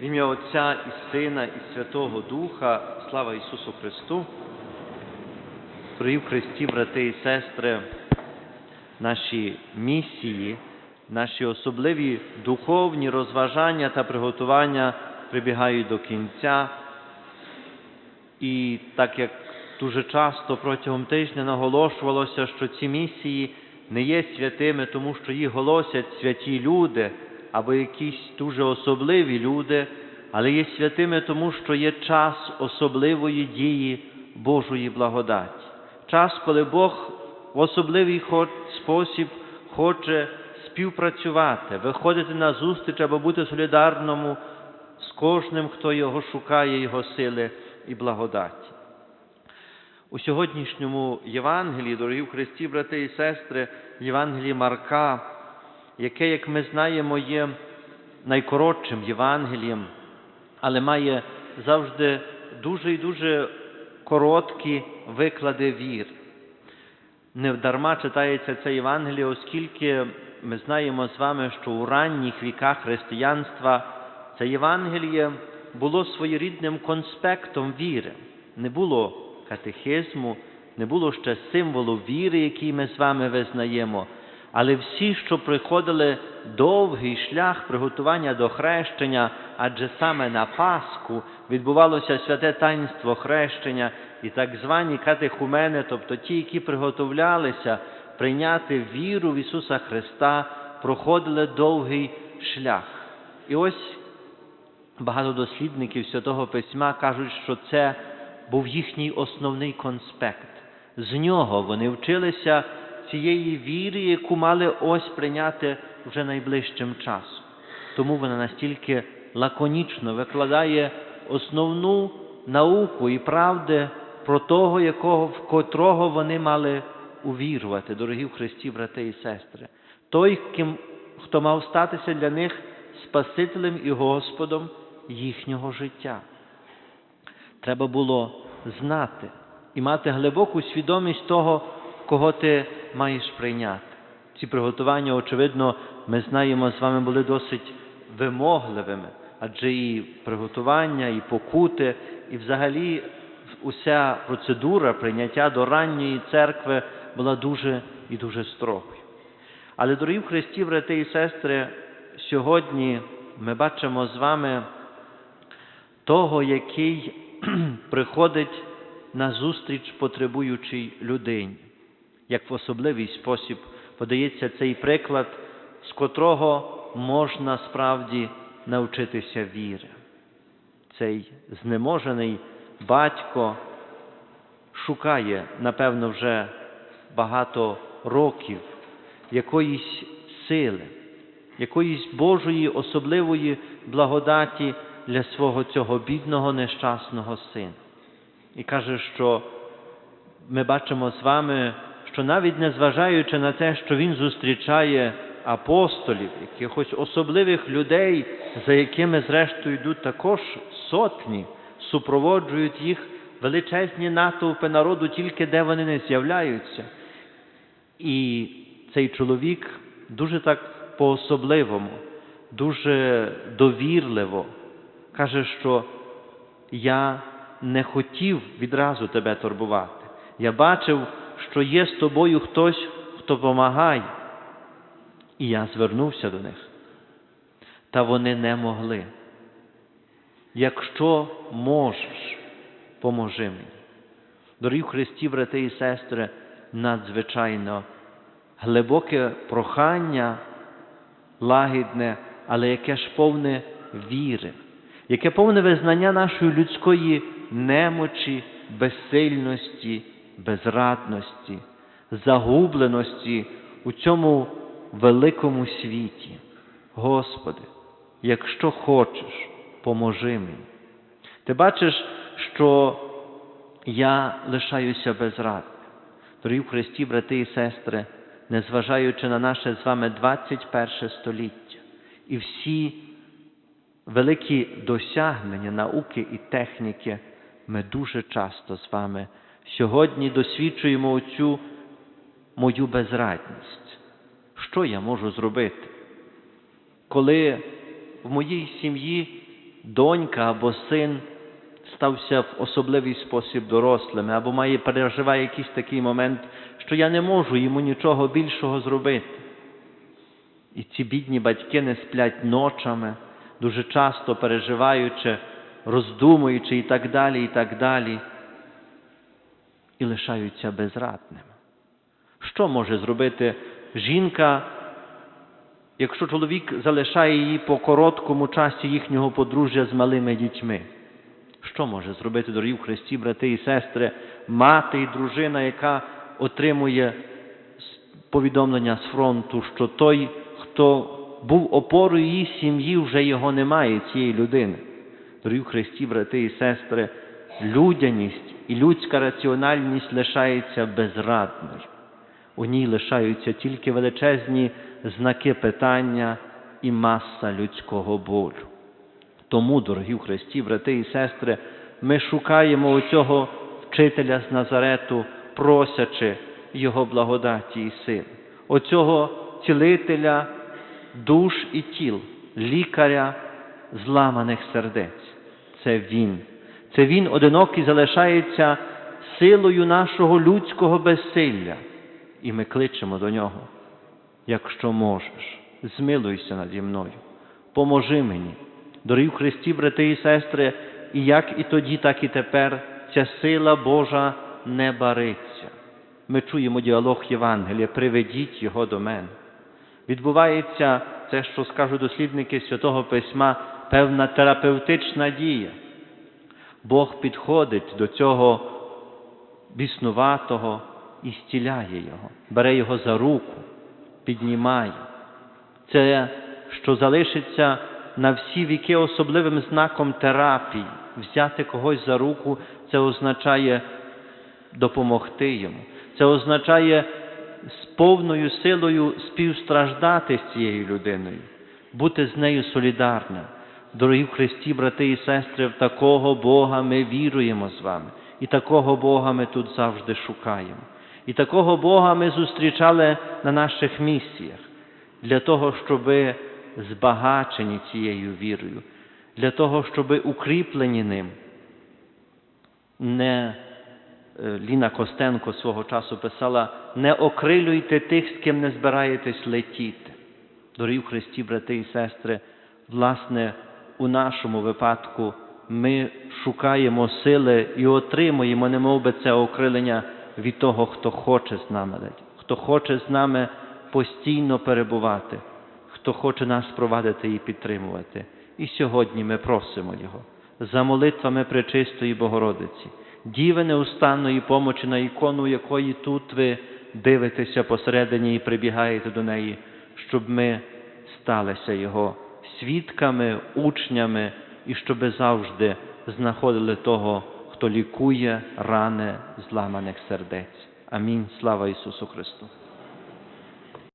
В ім'я Отця і Сина, і Святого Духа, слава Ісусу Христу. Дорогі в Христі, брати і сестри, наші місії, наші особливі духовні розважання та приготування прибігають до кінця. І так як дуже часто протягом тижня наголошувалося, що ці місії не є святими, тому що їх голосять святі люди або якісь дуже особливі люди, але є святими, тому що є час особливої дії Божої благодаті. Час, коли Бог в особливий спосіб хоче співпрацювати, виходити на зустріч або бути солідарному з кожним, хто його шукає, його сили і благодаті. У сьогоднішньому Євангелії, дорогі в Христі, брати і сестри, Євангелії Марка, яке, як ми знаємо, є найкоротшим Євангелієм, але має завжди дуже і дуже короткі виклади вір. Не дарма читається це Євангеліє, оскільки ми знаємо з вами, що у ранніх віках християнства це Євангеліє було своєрідним конспектом віри. Не було катехизму, не було ще символу віри, який ми з вами визнаємо. Але всі, що приходили довгий шлях приготування до хрещення, адже саме на Пасху відбувалося святе таїнство хрещення і так звані катехумени, тобто ті, які приготовлялися прийняти віру в Ісуса Христа, проходили довгий шлях. І ось багато дослідників Святого Письма кажуть, що це був їхній основний конспект. З нього вони вчилися цієї віри, яку мали ось прийняти вже найближчим часом. Тому вона настільки лаконічно викладає основну науку і правди про того, якого, в котрого вони мали увірувати, дорогі в Христі, брати і сестри. Той, ким, хто мав статися для них Спасителем і Господом їхнього життя. Треба було знати і мати глибоку свідомість того, кого ти маєш прийняти. Ці приготування, очевидно, ми знаємо, з вами були досить вимогливими, адже і приготування, і покути, і взагалі уся процедура прийняття до ранньої церкви була дуже і дуже строгою. Але, дорогі в Христі, брати і сестри, сьогодні ми бачимо з вами того, який приходить на зустріч потребуючій людині, як в особливий спосіб подається цей приклад, з котрого можна справді навчитися віри. Цей знеможений батько шукає, напевно, вже багато років якоїсь сили, якоїсь Божої особливої благодаті для свого цього бідного нещасного сина. І каже, що ми бачимо з вами, що навіть незважаючи на те, що він зустрічає апостолів, якихось особливих людей, за якими, зрештою, йдуть також сотні, супроводжують їх величезні натовпи народу, тільки де вони не з'являються. І цей чоловік дуже так по-особливому, дуже довірливо каже, що я не хотів відразу тебе турбувати. Я бачив, що є з тобою хтось, хто допомагає. І я звернувся до них. Та вони не могли. Якщо можеш, поможи мені. Дорогі Христі, брати і сестри, надзвичайно глибоке прохання, лагідне, але яке ж повне віри, яке повне визнання нашої людської немочі, безсильності, безрадності, загубленості у цьому великому світі. Господи, якщо хочеш, поможи мені. Ти бачиш, що я лишаюся безрадним. Дорогі Христі, брати і сестри, незважаючи на наше з вами 21 століття і всі великі досягнення науки і техніки, ми дуже часто з вами сьогодні досвідчуємо оцю мою безрадність. Що я можу зробити? Коли в моїй сім'ї донька або син стався в особливий спосіб дорослими, або має переживає якийсь такий момент, що я не можу йому нічого більшого зробити. І ці бідні батьки не сплять ночами, дуже часто переживаючи, роздумуючи і так далі, і так далі, і лишаються безрадними. Що може зробити жінка, якщо чоловік залишає її по короткому часі їхнього подружжя з малими дітьми? Що може зробити, дорогі в Христі, брати і сестри, мати і дружина, яка отримує повідомлення з фронту, що той, хто був опорою її сім'ї, вже його немає, цієї людини. Дорогі в Христі, брати і сестри, людяність і людська раціональність лишається безрадною. У ній лишаються тільки величезні знаки питання і маса людського болю. Тому, дорогі в Христі, брати і сестри, ми шукаємо оцього вчителя з Назарету, просячи Його благодаті і сил, оцього цілителя душ і тіл, лікаря зламаних сердець. Це Він. Це Він одинокий залишається силою нашого людського безсилля. І ми кличемо до нього. Якщо можеш, змилуйся наді мною, поможи мені. Дорогі Христі, брати і сестри, і як і тоді, так і тепер ця сила Божа не бариться. Ми чуємо діалог Євангелія, приведіть його до мене. Відбувається те, що скажуть дослідники Святого Письма, певна терапевтична дія. Бог підходить до цього біснуватого і стіляє його, бере його за руку, піднімає. Це, що залишиться на всі віки особливим знаком терапії. Взяти когось за руку, це означає допомогти йому. Це означає з повною силою співстраждати з цією людиною, бути з нею солідарним. Дорогі в Христі, брати і сестри, в такого Бога ми віруємо з вами. І такого Бога ми тут завжди шукаємо. І такого Бога ми зустрічали на наших місіях для того, щоб збагачені цією вірою, для того, щоб укріплені ним. Не е, Ліна Костенко свого часу писала: не окрилюйте тих, з ким не збираєтесь летіти. Дорогі в Христі, брати і сестри, власне, у нашому випадку ми шукаємо сили і отримуємо, немов би це окрилення від того, хто хоче з нами хто хоче з нами постійно перебувати, хто хоче нас провадити і підтримувати. І сьогодні ми просимо Його за молитвами Пречистої Богородиці, Діви неустанної помочі, на ікону якої тут ви дивитеся посередині і прибігаєте до неї, щоб ми сталися Його свідками, учнями і щоби завжди знаходили того, хто лікує рани зламаних сердець. Амінь. Слава Ісусу Христу!